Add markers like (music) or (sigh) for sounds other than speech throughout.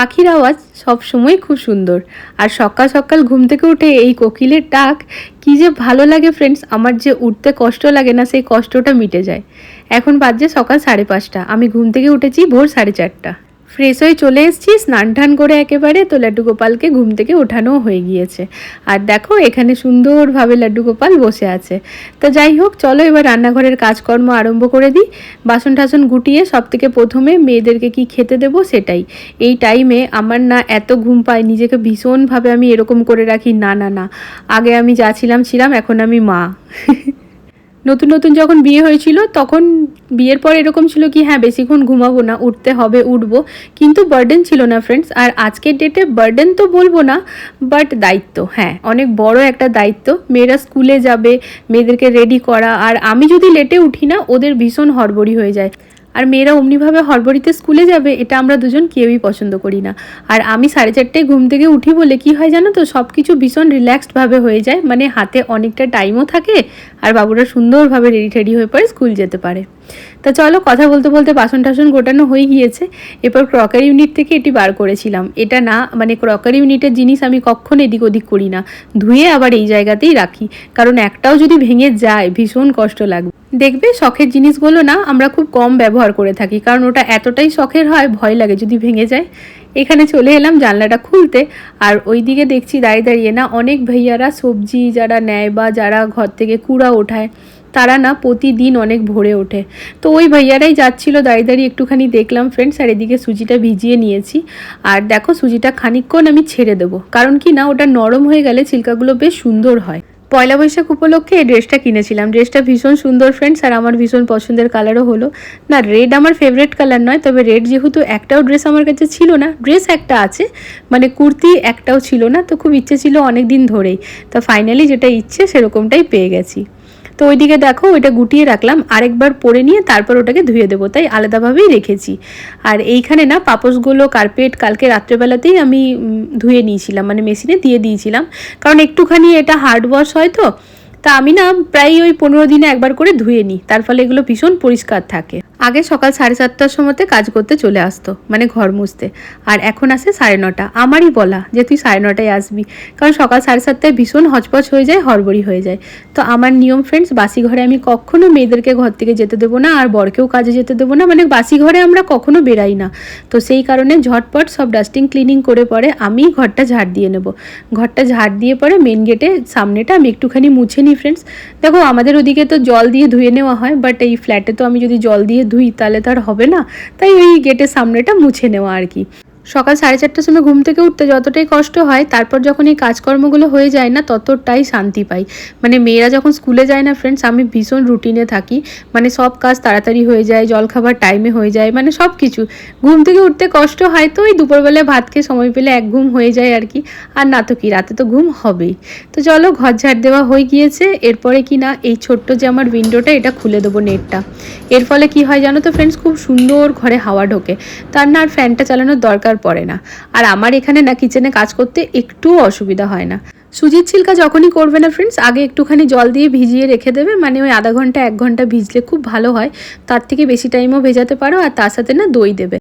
পাখির আওয়াজ সবসময় খুব সুন্দর। আর সকাল সকাল ঘুম থেকে উঠে এই কোকিলের ডাক, কি যে ভালো লাগে ফ্রেন্ডস আমার যে উঠতে কষ্ট লাগে না, সেই কষ্টটা মিটে যায়। এখন বাজছে সকাল সাড়ে পাঁচটা, আমি ঘুম থেকে উঠেছি ভোর সাড়ে চারটা। ফ্রেশ হয়ে চলে এসেছি, স্নান টান করে একেবারে তো লাড্ডু গোপালকে ঘুম থেকে ওঠানো হয়ে গিয়েছে। আর দেখো, এখানে সুন্দরভাবে লাড্ডু গোপাল বসে আছে। তো যাই হোক, চলো এবার রান্নাঘরের কাজকর্ম আরম্ভ করে দিই। বাসন টাসন গুটিয়ে সব থেকে প্রথমে মেয়েদেরকে কি খেতে দেবো সেটাই। এই টাইমে আমার না এত ঘুম পায়, নিজেকে ভীষণভাবে আমি এরকম করে রাখি, না না না। আগে আমি যা ছিলাম ছিলাম, এখন আমি মা। (laughs) নতুন নতুন যখন বিয়ে হয়েছিল, তখন বিয়ের পর এরকম ছিল কি হ্যাঁ বেশিক্ষণ ঘুমাবো না, উঠতে হবে, উঠবো। কিন্তু বার্ডেন ছিল না ফ্রেন্ডস আর আজকের ডেটে বার্ডেন তো বলব না বাট দায়িত্ব হ্যাঁ অনেক বড় একটা দায়িত্ব। মেয়েরা স্কুলে যাবে, মেয়েদেরকে রেডি করা। আর আমি যদি লেটে উঠি না, ওদের ভীষণ হড়বড়ি হয়ে যায়। আর মেয়েরা অমনিভাবে হড়বড়িতে স্কুলে যাবে, এটা আমরা দুজন কেউই পছন্দ করি না। আর আমি সাড়ে চারটায় ঘুম থেকে উঠি বলে কি হয় জানো তো সব কিছু ভীষণ রিল্যাক্সডভাবে হয়ে যায় মানে হাতে অনেকটা টাইমও থাকে আর বাবুরা সুন্দরভাবে রেডি টেডি হয়ে পরে স্কুল যেতে পারে। তা চলো কথা বলতে বলতে বাসন টাসন গোটানো হয়ে গিয়েছে, এরপর ক্রকারি ইউনিট থেকে এটি বার করেছিলাম। এটা না মানে ক্রকারি ইউনিটের জিনিস আমি কখনো এদিক ওদিক করি না, ধুয়ে আবার এই জায়গাতেই রাখি, কারণ একটাও যদি ভেঙে যায়, ভীষণ কষ্ট লাগবে। দেখবে শখের জিনিসগুলো না আমরা খুব কম ব্যবহার করে থাকি, কারণ ওটা এতটাই শখের হয়, ভয় লাগে যদি ভেঙে যায়। এখানে চলে এলাম জানলাটা খুলতে, আর ওইদিকে দেখছি দাঁড়িয়ে দাঁড়িয়ে না অনেক ভাইয়ারা সবজি যারা নেয় বা যারা ঘর থেকে কুড়া ওঠায়, তারা না প্রতিদিন অনেক ভোরে ওঠে। তো ওই ভাইয়ারাই যাচ্ছিল, দাঁড়িয়ে দাঁড়িয়ে একটুখানি দেখলাম ফ্রেন্ডস আর এদিকে সুজিটা ভিজিয়ে নিয়েছি। আর দেখো সুজিটা খানিকক্ষণ আমি ছেড়ে দেবো, কারণ কি না ওটা নরম হয়ে গেলে ছিলকাগুলো বেশ সুন্দর হয়। পয়লা বৈশাখ উপলক্ষে এই ড্রেসটা কিনেছিলাম। ড্রেসটা ভীষণ সুন্দর ফ্রেন্ডস আর আমার ভীষণ পছন্দের কালারও হলো। না রেড আমার ফেভারেট কালার নয়, তবে রেড যেহেতু একটাও ড্রেস আমার কাছে ছিল না ড্রেস একটা আছে মানে কুর্তি একটাও ছিল না, তো খুব ইচ্ছে ছিল অনেক দিন ধরেই। তো ফাইনালি যেটা ইচ্ছে সেরকমটাই পেয়ে গেছি। তো ওইদিকে দেখো, ওইটা গুটিয়ে রাখলাম। আরেকবার পরে নিয়ে তারপর ওটাকে ধুয়ে দেবো। তাই আলাদাভাবেই রেখেছি। আর এইখানে না পাপসগুলো কার্পেট কালকে রাত্রেবেলাতেই আমি ধুয়ে নিয়েছিলাম। মানে মেশিনে দিয়ে দিয়েছিলাম। কারণ একটুখানি এটা হার্ড ওয়াশ হয় তো তা আমি না প্রায় ওই পনেরো দিনে একবার করে ধুয়ে নিই। তার ফলে এগুলো ভীষণ পরিষ্কার থাকে। আগে সকাল সাড়ে সাতটার সময়তে কাজ করতে চলে আসতো মানে ঘর মুছতে। আর এখন আসে সাড়ে নটা। আমারই বলা যে তুই সাড়ে নটায় আসবি। কারণ সকাল সাড়ে সাতটায় ভীষণ হচপচ হয়ে যায়, হড়বড়ি হয়ে যায়। তো আমার নিয়ম ফ্রেন্ডস বাসি ঘরে আমি কখনো মেয়েদেরকে ঘর থেকে যেতে দেবো না, আর বরকেও কাজে যেতে দেবো না। মানে বাসি ঘরে আমরা কখনো বেরাই না। তো সেই কারণে ঝটপট সব ডাস্টিং ক্লিনিং করে পরে আমি ঘরটা ঝাড় দিয়ে নেব। ঘরটা ঝাড় দিয়ে পরে মেন গেটে সামনেটা আমি একটুখানি মুছে নিই ফ্রেন্ডস দেখো, আমাদের ওদিকে তো জল দিয়ে ধুয়ে নেওয়া হয় বাট এই ফ্ল্যাটে তো আমি যদি জল দিয়ে ধুই, তাহলে তো আর হবে না। তাই ওই গেটের সামনেটা মুছে নেওয়া আর কি। সকাল সাড়ে চারটার সময় ঘুম থেকে উঠতে যতটাই কষ্ট হয়, তারপর যখন এই কাজকর্মগুলো হয়ে যায় না, ততটাই শান্তি পাই। মানে মেয়েরা যখন স্কুলে যায় না ফ্রেন্ডস আমি ভীষণ রুটিনে থাকি। মানে সব কাজ তাড়াতাড়ি হয়ে যায়, জলখাবার টাইমে হয়ে যায় মানে সব কিছু ঘুম থেকে উঠতে কষ্ট হয় তো ওই দুপুরবেলায় ভাত খেয়ে সময় পেলে এক ঘুম হয়ে যায় আর কি। আর না তো কি, রাতে তো ঘুম হবেই। তো চলো ঘর ঝাড় দেওয়া হয়ে গিয়েছে। এরপরে কি না, এই ছোট্ট যে আমার উইন্ডোটা এটা খুলে দেবো নেটটা এর ফলে কি হয় জানো তো ফ্রেন্ডস খুব সুন্দর ঘরে হাওয়া ঢোকে। তার না আর ফ্যানটা চালানোর দরকার পড়ে না। আর আমার এখানে না কিচেনে কাজ করতে একটুও অসুবিধা হয় না। সুজির ছিলকা যখনই করবে না ফ্রেন্ডস আগে একটুখানি জল দিয়ে ভিজিয়ে রেখে দেবে মানে ওই আধা ঘণ্টা, এক ঘণ্টা ভিজলে খুব ভালো হয়। তার থেকে বেশি টাইমও ভেজাতে পারো আর তার সাথে না দই দেবে।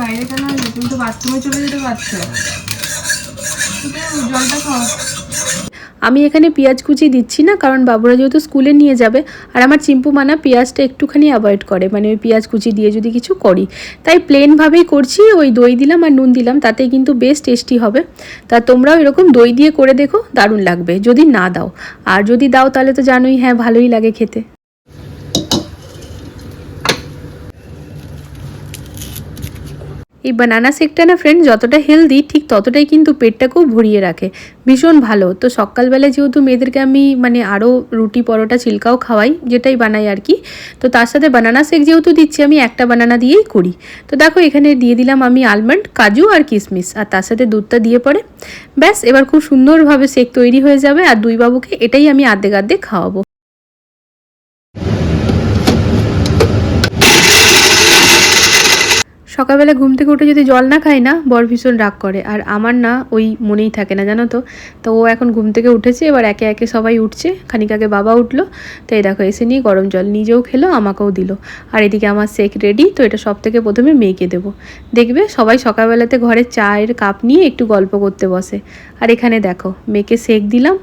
বাইরে কেন তুমি তো বাথরুমে চলে যেতে পারছ। জলটা খাও। আমি এখানে পেঁয়াজ কুচি দিচ্ছি না, কারণ বাবুরা যেহেতু স্কুলে নিয়ে যাবে, আর আমার চিম্পু মানা পেঁয়াজটা একটুখানি অ্যাভয়েড করে মানে ওই পেঁয়াজ কুচি দিয়ে যদি কিছু করি। তাই প্লেনভাবেই করছি, ওই দই দিলাম আর নুন দিলাম তাতে কিন্তু বেশ টেস্টি হবে। তা তোমরাও এরকম দই দিয়ে করে দেখো, দারুণ লাগবে, যদি না দাও। আর যদি দাও তাহলে তো জানোই হ্যাঁ ভালোই লাগে খেতে। এই বানানা শেকটা না ফ্রেন্ড যতটা হেলদি ঠিক ততটাই কিন্তু পেটটাকেও ভরিয়ে রাখে। ভীষণ ভালো। তো সকালবেলায় যেহেতু মেয়েদেরকে আমি মানে আরও রুটি, পরোটা চিল্কাও খাওয়াই, যেটাই বানাই আর কি, তো তার সাথে বানানা শেক যেহেতু দিচ্ছি, আমি একটা বানানা দিয়েই করি। তো দেখো, এখানে দিয়ে দিলাম আমি আলমন্ড কাজু আর কিশমিশ আর তার সাথে দুধটা দিয়ে পরে, ব্যাস, এবার খুব সুন্দরভাবে শেক তৈরি হয়ে যাবে। আর দুই বাবুকে এটাই আমি আর্ধেক আর্ধেক খাওয়াবো। সকালবেলা ঘুম থেকে উঠে যদি জল না খাই না, বর ভীষণ রাগ করে। আর আমার না ওই মনেই থাকে না, জানো তো? তো ও এখন ঘুম থেকে উঠেছে, এবার একে একে সবাই উঠছে। খানিক আগে বাবা উঠল, তো এই দেখো, এসে নিয়ে গরম জল নিজেও খেলো, আমাকেও দিল। আর এদিকে আমার সেক রেডি, তো এটা সব থেকে প্রথমে মেয়েকে দেবো। দেখবে, সবাই সকালবেলাতে ঘরে চায়ের কাপ নিয়ে একটু গল্প করতে বসে। আর এখানে দেখো, মেয়েকে সেক দিলাম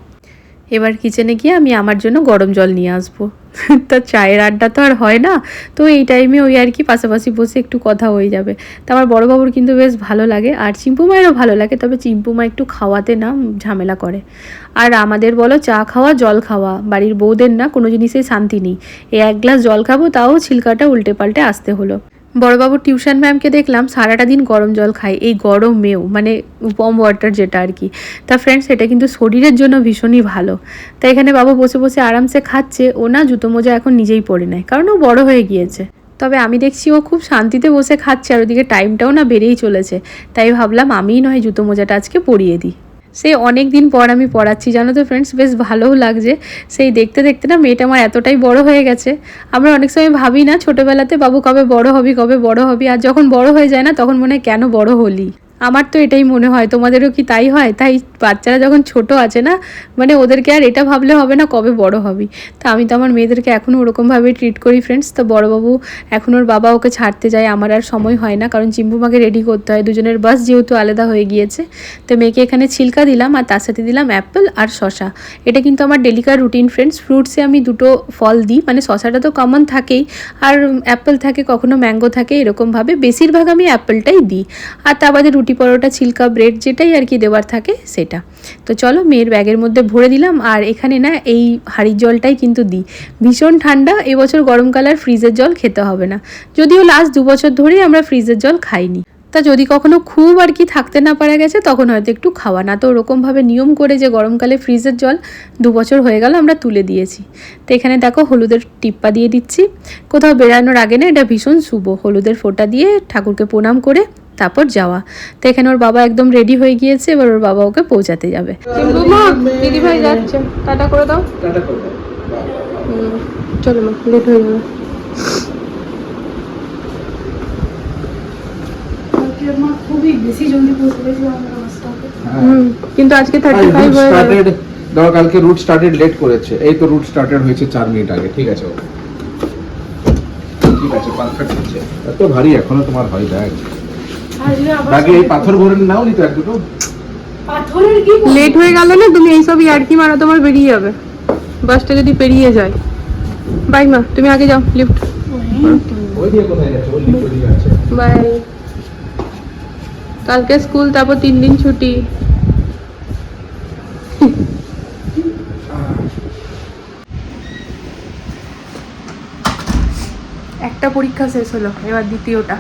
এবার কিচেনে গিয়ে আমি আমার জন্য গরম জল নিয়ে আসব। (laughs) তা চায়ের আড্ডা তো আর হয় না। তো এই টাইমে ওই আর কি পাশাপাশি বসে একটু কথা হয়ে যাবে। তা আমার বড় বাবুর কিন্তু বেশ ভালো লাগে আর চিম্পু মায়েরও ভালো লাগে, তবে চিম্পু মা একটু খাওয়াতে না ঝামেলা করে। আর আমাদের বলো চা খাওয়া, জল খাওয়া, বাড়ির বউদের না কোনো জিনিসেই শান্তি নেই। এই এক গ্লাস জল খাব, তাও ছিলকাটা উল্টে পাল্টে আসতে হলো। বড়বাবুর টিউশন ম্যামকে দেখলাম সারাটা দিন গরম জল খায়, এই গরমেও মানে উপম ওয়াটার যেটা আর কি। তা ফ্রেন্ডস এটা কিন্তু শরীরের জন্য ভীষণই ভালো। তা এখানে বাবা বসে বসে আরামসে খাচ্ছে, ও না জুতো মোজা এখন নিজেই পরে নেয়, কারণ ও বড় হয়ে গিয়েছে। তবে আমি দেখছি ও খুব শান্তিতে বসে খাচ্ছে, আর ওদিকে টাইমটাও না বেড়েই চলেছে। তাই ভাবলাম আমিই নয় জুতো মোজাটা আজকে পরিয়ে দিই। সেই অনেক দিন পর আমি পড়াচ্ছি, জানো তো ফ্রেন্ডস বেশ ভালোও লাগছে। সেই দেখতে দেখতে না মেয়েটা আমার এতটাই বড় হয়ে গেছে। আমরা অনেক সময় ভাবি না, ছোটোবেলাতে বাবু কবে বড় হবি, কবে বড় হবি, আর যখন বড় হয়ে যায় না, তখন মনে হয় কেন বড় হলি? আমার তো এটাই মনে হয়, তোমাদেরও কি তাই হয়? তাই বাচ্চারা যখন ছোট আছে না মানে ওদেরকে আর এটা ভাবলে হবে না কবে বড় হবি। তা আমি তো আমার মেয়েদেরকে এখনও ওরকমভাবে ট্রিট করি ফ্রেন্ডস তো বড়বাবু এখন ওর বাবা ওকে ছাড়তে যায়, আমার আর সময় হয় না, কারণ চিম্পুমাকে রেডি করতে হয়, দুজনের বাস যেহেতু আলাদা হয়ে গিয়েছে, তো মেয়েকে এখানে ছিলকা দিলাম আর তার সাথে দিলাম অ্যাপেল আর শশা এটা কিন্তু আমার ডেলিকার রুটিন ফ্রেন্ডস ফ্রুটসে আমি দুটো ফল দিই মানে শশাটা তো কমন থাকেই, আর অ্যাপেল থাকে, কখনো ম্যাঙ্গো থাকে, এরকমভাবে বেশিরভাগ আমি অ্যাপেলটাই দিই। আর তা বাদে রুটি পরোটা, ছিলকা ব্রেড যেটাই আর কি দেওয়ার থাকে সেটা। তো চলো মেয়ের ব্যাগের মধ্যে ভরে দিলাম আর এখানে না এই হাড়ির জলটাই কিন্তু দিই। ভীষণ ঠান্ডা, এবছর গরমকাল আর ফ্রিজের জল খেতে হবে না। যদিও লাস্ট দু বছর ধরেই আমরা ফ্রিজের জল খাইনি। তা যদি কখনো খুব আর কি থাকতে না পারা গেছে তখন হয়তো একটু খাওয়া। না তো ওরকমভাবে নিয়ম করে যে গরমকালে ফ্রিজের জল দু বছর হয়ে গেল আমরা তুলে দিয়েছি। তো এখানে দেখো হলুদের টিপ্পা দিয়ে দিচ্ছি। কোথাও বেড়ানোর আগে না এটা ভীষণ শুভ। হলুদের ফোঁটা দিয়ে ঠাকুরকে প্রণাম করে তারপর যাওয়া। তো এখানে ওর বাবা একদম রেডি হয়ে গিয়েছে এবার ওর বাবা ওকে পৌঁছাতে যাবে। দিদি ভাই যাচ্ছে। টাটা করে দাও। টাটা চলো মা লেট হয়ে যাবে। খুবই বেশি জলদি পৌঁছে গেছিলাম হুম কিন্তু আজকে থার্টি ফাইভ হয়ে গেল। স্টার্টেড দেখো কালকে রুট স্টার্টেড লেট করেছে এই তো রুট স্টার্টেড হয়েছে চার মিনিট আগে ঠিক আছে? ঠিক আছে পারফেক্ট আছে এত ভারী এখনও তোমার হয় ব্যাগ এই পাথর ভরে নাও নি তো এক দুটো। পাথরের কি লেট হয়ে গেল না তুমি এইসব ইয়ার্কি মারা তোমার বেরিয়ে যাবে। বাসটা যদি পেরিয়ে যায়। বাই মা তুমি আগে যাও লিফট ওই দিয়ে কোথায় যাচ্ছে ওই লিফট দিয়ে আছে। বাই কালকে স্কুল তারপর তিন দিন ছুটি। একটা পরীক্ষা শেষ হলো এবার দ্বিতীয়টা।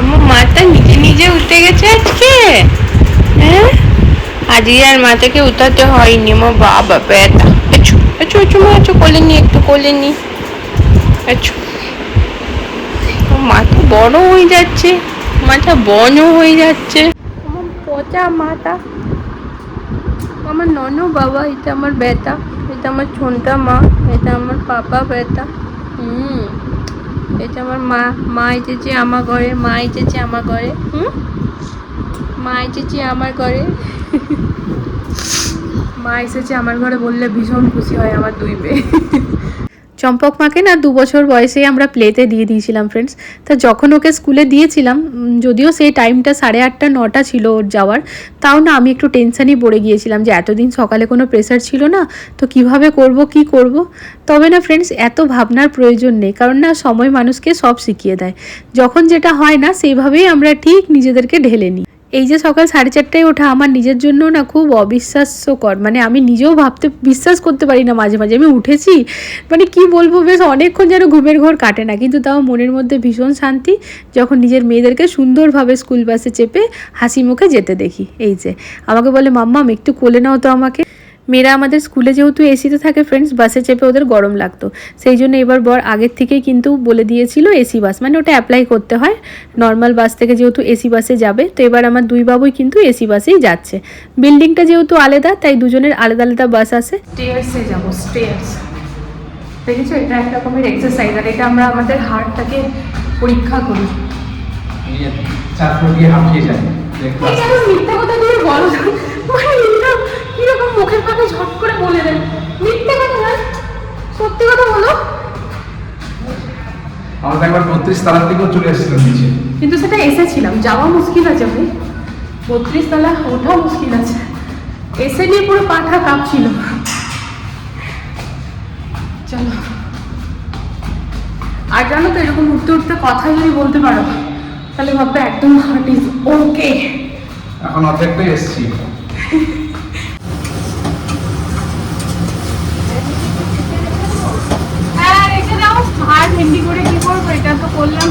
আমার মাথা নিজে নিজে উঠে গেছে আজকে? হ্যাঁ? আজকে আর মাথাকে উঠাতে হয়নি আমার বাবা ব্যথা এচু এচু এচু মা এচু কোলে নি একটু কোলে নি। আমার মাথা বড় হয়ে যাচ্ছে। মাথা বন হয়ে যাচ্ছে। আমার পচা মাথা, আমার নন বাবা, এটা আমার ব্যথা এটা আমার ছোনটা মা, এটা আমার পাপা ব্যথা হুম, এটা আমার মা মা এসেছে আমার ঘরে, মা এসেছে আমার ঘরে। হুম, মা এসেছে আমার ঘরে। মা এসেছে আমার ঘরে বললে ভীষণ খুশি হয় আমার দুই মেয়ে। চম্পক মাকে না দু বছর বয়সেই আমরা প্লেতে দিয়ে দিয়েছিলাম ফ্রেন্ডস তা যখন ওকে স্কুলে দিয়েছিলাম যদিও সেই টাইমটা সাড়ে আটটা, নটা ছিল ওর যাওয়ার, তাও না আমি একটু টেনশানই পড়ে গিয়েছিলাম যে এতদিন সকালে কোনো প্রেশার ছিল না, তো কীভাবে করব, কি করব? তবে না ফ্রেন্ডস এত ভাবনার প্রয়োজন নেই, কারণ না সময় মানুষকে সব শিখিয়ে দেয়। যখন যেটা হয় না, সেইভাবেই আমরা ঠিক নিজেদেরকে ঢেলে নিই। এই যে সকাল সাড়ে চারটায় ওঠা আমার নিজের জন্য না খুব অবিশ্বাস্যকর। মানে আমি নিজেও ভাবতে, বিশ্বাস করতে পারি না মাঝে মাঝে। আমি উঠেছি মানে কি বলব, বেশ অনেকক্ষণ যেন ঘুমের ঘর কাটে না। কিন্তু তাও মনের মধ্যে ভীষণ শান্তি যখন নিজের মেয়েদেরকে সুন্দরভাবে স্কুল বাসে চেপে হাসি মুখে যেতে দেখি। এই যে, আমাকে বলে, মাম্মাম, একটু কোলে নাও তো আমাকে। মেয়েরা আমাদের স্কুলে যেহেতু এসিতে থাকে ফ্রেন্ডস বাসে চেপে ওদের গরম লাগতো। সেই জন্য এবার বর আগের থেকেই কিন্তু বলে দিয়েছিল এসি বাস মানে ওটা অ্যাপ্লাই করতে হয়। নর্মাল বাস থেকে যেহেতু এসি বাসে যাবে তো এবার আমার দুই বাবুই কিন্তু এসি বাসেই যাচ্ছে। বিল্ডিংটা যেহেতু আলাদা তাই দুজনের আলাদা আলাদা বাস আছে। স্টেয়ার্সে যাব স্টেয়ার্স দেখেছ? এটা এক রকমের এক্সারসাইজ আর এটা আমরা আমাদের হার্টটাকে পরীক্ষা করি। নিয়ে চার ফুট দিয়ে হাঁপিয়ে যায়। মিথ্যা কথা তুমি বলো? মানে এরকম মুখের ফাঁকে ঝট করে বলে দেন মিথ্যে কথা না সত্যি কথা বলো। আমরা তো একবার বত্রিশ তালার দিকেও চলে এসেছিলাম নিচে। কিন্তু সেটা এসেছিলাম যাওয়া মুশকিল আছে ভাই বত্রিশ তলা ওঠা মুশকিল আছে। এসে নিয়ে পুরো পাঠা কাঁপছিল। চলো। আর জানো তো এরকম উঠতে উঠতে কথা যদি বলতে পারো তাহলে ভাববে একদম হার্ট ইজ ওকে এখন অর্ধেকটাই এসেছি হ্যাঁ রেখে দাও আর ভেন্ডি করে কি করব? এটা তো করলাম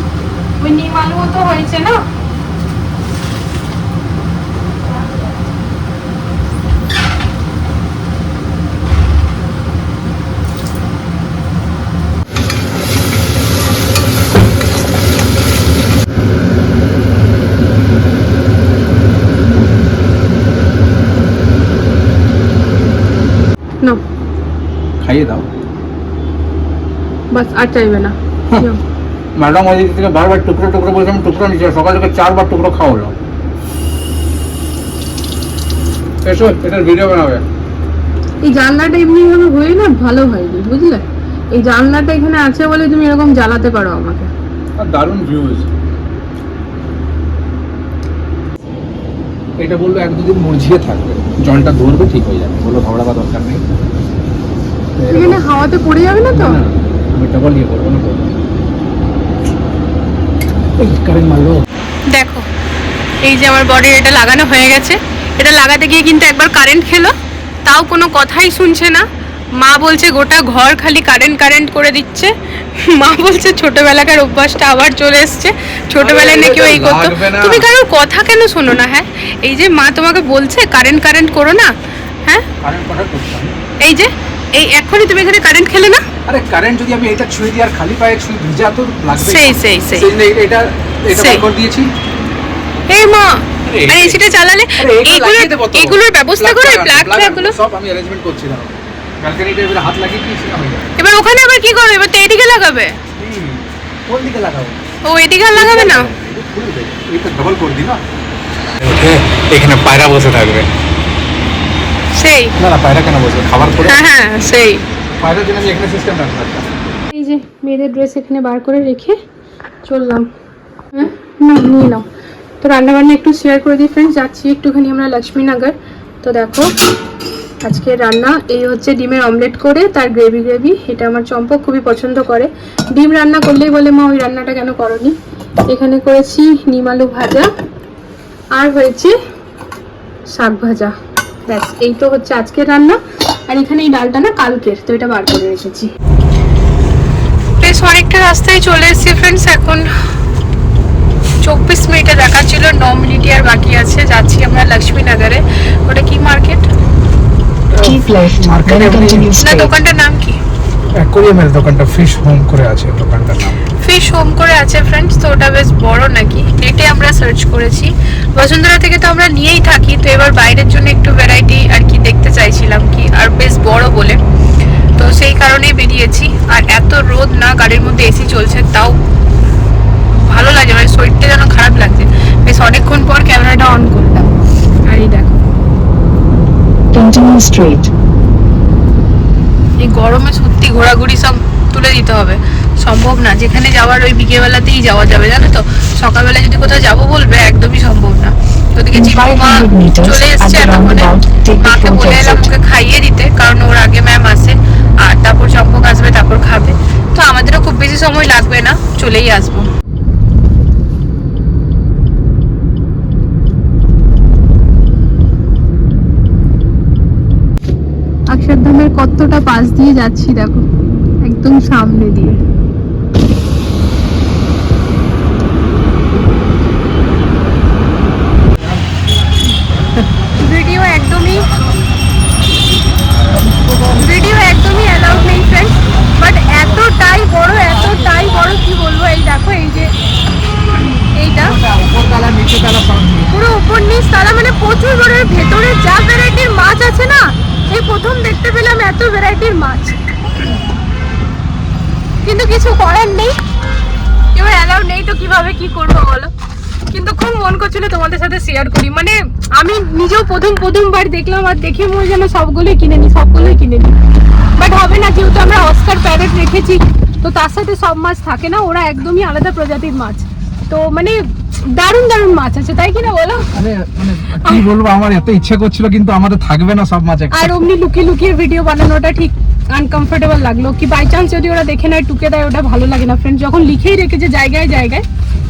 ওই নিম আলু মতো হয়েছে না? না খাইয়ে দাও। বাস আর চাইবে না। ম্যাডাম ওই থেকে বারবার টুকরো টুকরো বলছিলাম টুকরো নিচে সকাল থেকে চারবার টুকরো খাওয়ালো। এসো এটার ভিডিও বানাবে। এই জানলাটা এমনি ভাবে হয়ে না ভালো হয়নি বুঝলে? এই জানলাটা এখানে আছে বলে তুমি এরকম জ্বালাতে পারো আমাকে। আর দারুণ ভিউজ এটা বলল এক দুদিন মুরঝিয়ে থাকবে। জলটা ধরবে ঠিক হয়ে যাবে। বলল ঘবড়াবার দরকার নেই। এখানে হাওয়াতে পড়ে যাবে না তো? আমি ডবল ইয়ে করব না করব। কারেন্ট মারলো। দেখো এই যে আমার বডির এটা লাগানো হয়ে গেছে। এটা লাগাতে গিয়ে কিন্তু একবার কারেন্ট খেলো। তাও কোনো কথাই শুনছে না। মা বলছে গোটা ঘর খালি কারেন্ট কারেন্ট করে দিচ্ছে। (laughs) মা বলছে ছোটবেলাকার অভ্যাসটা আবার চলে এসছে। ছোটবেলায় নাকি এটা ওই করতো তুমি কারোর কথা কেন শোনো না হ্যাঁ? এই যে মা তোমাকে বলছে কারেন্ট কারেন্ট করো না। হ্যাঁ? এই যে এই এখনই তুমি এখানে কারেন্ট খেলে না? আরে কারেন্ট যদি আমি এটা ছুঁয়ে দিই আর খালি পায়ে ছুঁয়ে ভিজা তো। লাগবে সেই, সেই, সেই। এটা এটা। বার করে দিয়েছি। এই মা আরে, এসিটা চালালে এইগুলো। এগুলোর ব্যবস্থা করে প্লাগ প্লাগগুলো সব আমি অ্যারেঞ্জমেন্ট করছিলাম ব্যালকনিতে এবারে হাত লাগিয়ে এটা এবার ওখানে আবার কি করবে? এবার তো এদিকে লাগাবে। কোন দিকে লাগাবো? ও এদিকে আর লাগাবে না? এটা ডবল করে দিই না। এখানে পায়রা বসে থাকবে। সেই। না না পায়রা কেন বসবে? খাবার করে? হ্যাঁ হ্যাঁ সেই। পায়রার জন্য এখানে সিস্টেম রাখব এই যে মেয়েদের ড্রেস এখানে বার করে রেখে চললাম। হ্যাঁ নিয়ে নাও। তো রান্নাবান্না একটু শেয়ার করে দিই ফ্রেন্ডস যাচ্ছি একটুখানি আমরা লক্ষ্মীনগর। তো দেখো, আজকে রান্না, এই হচ্ছে ডিমের অমলেট করে, তার গ্রেভি গ্রেভি এটা আমার চম্পক খুবই পছন্দ করে। ডিম রান্না করলেই বলে, মা, ওই রান্নাটা কেন করনি? এখানে করেছি নিম আলু ভাজা, আর হয়েছে শাক ভাজা। ব্যাস, এই তো হচ্ছে আজকের রান্না। আর এখানে এই ডালটা না কালকের তো এটা বার করে রেখেছি। বেশ অনেকটা রাস্তায় চলে এসেছি ফ্রেন্ডস এখন চব্বিশ মিনিটে দেখাচ্ছিল ন মিনিটই আর বাকি আছে। যাচ্ছি আমরা লক্ষ্মীনগরে। ওটা কি মার্কেট straight. দোকানটার নাম কি? অ্যাকোরিয়ামের দোকানটা ফিশ হোম করে আছে দোকানটার নাম। ফিশ হোম করে আছে ফ্রেন্ডস তো ওটা বেশ বড় নাকি? নেটে আমরা সার্চ করেছি। বসুন্ধরা থেকে তো আমরা নিয়েই থাকি তো এবার বাইরের জন্য একটু ভ্যারাইটি আর কি দেখতে চাইছিলাম কি আর বেশ বড় বলে। তো সেই কারণেই বেরিয়েছি। আর এত রোদ না গাড়ির মধ্যে এসি চলছে তাও ভালো লাগে মানে শরীরটা যেন খারাপ লাগছে। বেশ অনেকক্ষণ পর ক্যামেরাটা অন করলাম। আর এই দেখো। এই গরমে সত্যি ঘোরাঘুরি সব তুলে দিতে হবে। সম্ভব না। যেখানে যাওয়ার ওই বিকেলবেলাতেই যাওয়া যাবে জানো তো? সকালবেলা যদি কোথাও যাব বলবে একদমই সম্ভব না। ওদিকে In চিম্পু মা 500 চলে এসছে এতক্ষণে the মাকে বলে এলাম ওকে খাইয়ে দিতে কারণ ওর আগে ম্যাম আসে আর তারপর চম্পক আসবে তারপর খাবে। তো আমাদেরও খুব বেশি সময় লাগবে না চলেই আসব। অক্ষরধামের কতটা পাশ দিয়ে যাচ্ছি দেখো একদম সামনে দিয়ে ভিডিও একদমই ভিডিও একদমই অ্যালাউড নেই ফ্রেন্ড বাট এতটাই বড় এতটাই বড় কি বলব এই দেখো এই যে এইটা। পুরো উপর নিচ তারা মানে প্রচুর বড়। ভেতরে যা ভ্যারাইটির মাছ আছে না এই প্রথম দেখতে পেলাম এত ভ্যারাইটির মাছ। কিন্তু কিছু করার নেই। এবার অ্যালাউ নেই তো কীভাবে কি করব বলো? কিন্তু খুব মন করছিল তোমাদের সাথে শেয়ার করি। মানে আমি নিজেও প্রথম প্রথমবার দেখলাম আর দেখে মনে যেন সবগুলোই কিনে নি সবগুলোই কিনে নি। বাট হবে না যেহেতু আমরা অস্কার প্যারেট রেখেছি। তো তার সাথে সব মাছ থাকে না ওরা একদমই আলাদা প্রজাতির মাছ। তো মানে দারুণ দারুণ মাছ আছে তাই কিনা বলো? মানে কি বলব আমার এত ইচ্ছা করছিল কিন্তু আমাদের থাকবে না সব মাছ আর অমনি লুকিয়ে লুকিয়ে ভিডিও বানানোটা ঠিক আনকমফোর্টেবল লাগল কি বাই চান্স যদি ওরা দেখে নেয় টুকে দেয় ওটা ভালো লাগে না। ফ্রেন্ড যখন লিখেই রেখেছে জায়গায় জায়গায়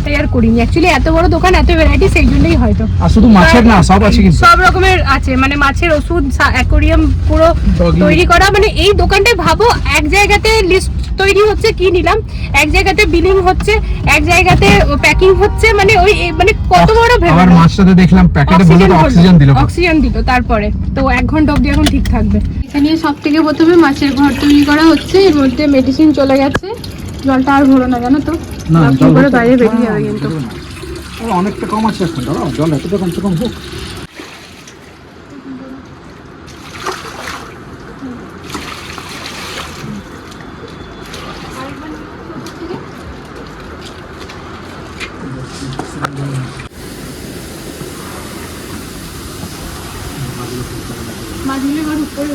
তাই আর করিনি। অ্যাকচুয়ালি এত বড় দোকান এত ভ্যারাইটি সেই জন্যই হয়তো। আর শুধু মাছের না সব আছে কিন্তু। সব রকমের আছে মানে মাছের ওষুধ অ্যাকোরিয়াম পুরো তৈরি করা মানে এই দোকানটায় ভাবো এক জায়গাতে লিস্ট তৈরি হচ্ছে কি নিলাম? এক জায়গাতে বিলিং হচ্ছে এক জায়গাতে প্যাকিং হচ্ছে মানে ওই মানে কত বড় ভেবে আবার। মাছটাতে দেখলাম প্যাকেটে বলল তো অক্সিজেন দিল। অক্সিজেন দিল তারপরে। তো এক ঘণ্টা অবধি এখন ঠিক থাকবে। এখানে সব থেকে প্রথমে মাছের ঘর তৈরি করা হচ্ছে এর মধ্যে মেডিসিন চলে গেছে। জলটা আর ভরো না জানো তো? না বাথরুম করে বাইরে বেরিয়ে যাবে কিন্তু। অনেকটা কম আছে এখন জল এতটা কমসে কম হোক। মাছগুলো এবার উপরে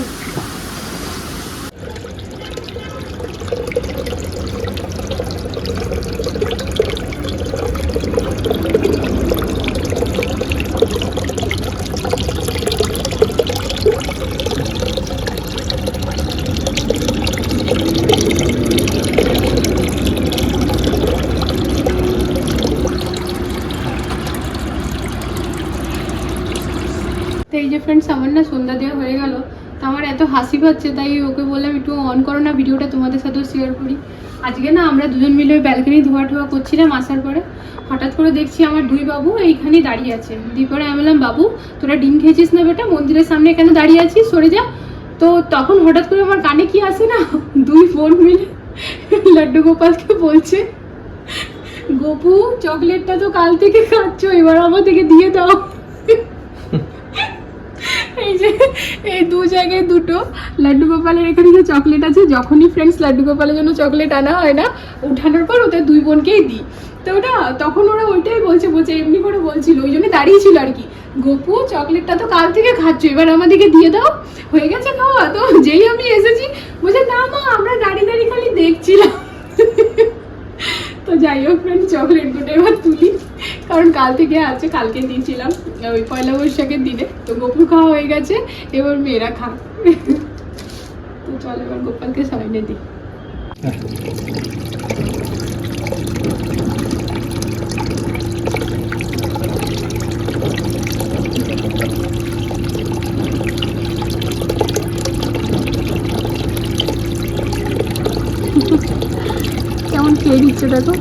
তো এই যে ফ্রেন্ডস আমার না সন্ধ্যা দেওয়া হয়ে গেল তো আমার এত হাসি পাচ্ছে তাই ওকে বললাম, একটু অন করো না ভিডিওটা তোমাদের সাথেও শেয়ার করি। আজকে না আমরা দুজন মিলে ব্যালকনি ধোয়া ঠোয়া করছিলাম আসার পরে। হঠাৎ করে দেখছি আমার দুই বাবু এইখানেই দাঁড়িয়ে আছে। দিয়ে পরে আমি বললাম, বাবু, তোরা ডিম খেয়েছিস না বেটা? মন্দিরের সামনে এখানে দাঁড়িয়ে আছিস? সরে যা। তো তখন হঠাৎ করে আমার কানে কি আসে না? দুই বোন মিলে লাড্ডু গোপালকে বলছে, গোপু, চকলেটটা তো কাল থেকে খাচ্ছ, এবার আমার থেকে দিয়ে দাও। এই যে, এই দু জায়গায় দুটো। লাড্ডু গোপালের এখানে যে চকলেট আছে, যখনই ফ্রেন্ডস লাড্ডু গোপালের জন্য চকলেট আনা হয় না, উঠানোর পর ওদের দুই বোনকেই দিই। তো ওটা, তখন ওরা ওইটাই বলছে বলছে, এমনি করে বলছিল, ওই জন্য দাঁড়িয়ে ছিল আর কি। গোপু, চকলেটটা তো কাল থেকে খাচ্ছ, এবার আমাদেরকে দিয়ে দাও। হয়ে গেছে খাওয়া। তো যেই আমি এসেছি, বলছে, না মা, আমরা দাঁড়িয়ে দাঁড়িয়ে খালি দেখছিলাম। তো যাই হোক ফ্রেন্ড চকলেট দুটো এবার তুলি। কারণ কাল থেকে আছে, কালকে দিয়েছিলাম ওই পয়লা বৈশাখের দিনে। তো গোপুর খাওয়া হয়ে গেছে, এবার মেয়েরা খা তো চল এবার গোপালকে সাইনে দিই। দিচ্ছে দেখো।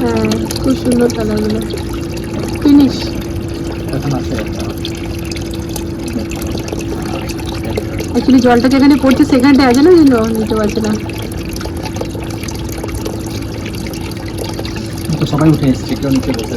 হ্যাঁ খুব সুন্দর কালারগুলো ফিনিশ অ্যাকচুয়ালি জলটা যেখানে পড়ছে, সেখানটায় আছে না? জন্য নিতে পারছে না। সবাই উঠে এসছে, কেউ নিচে বসে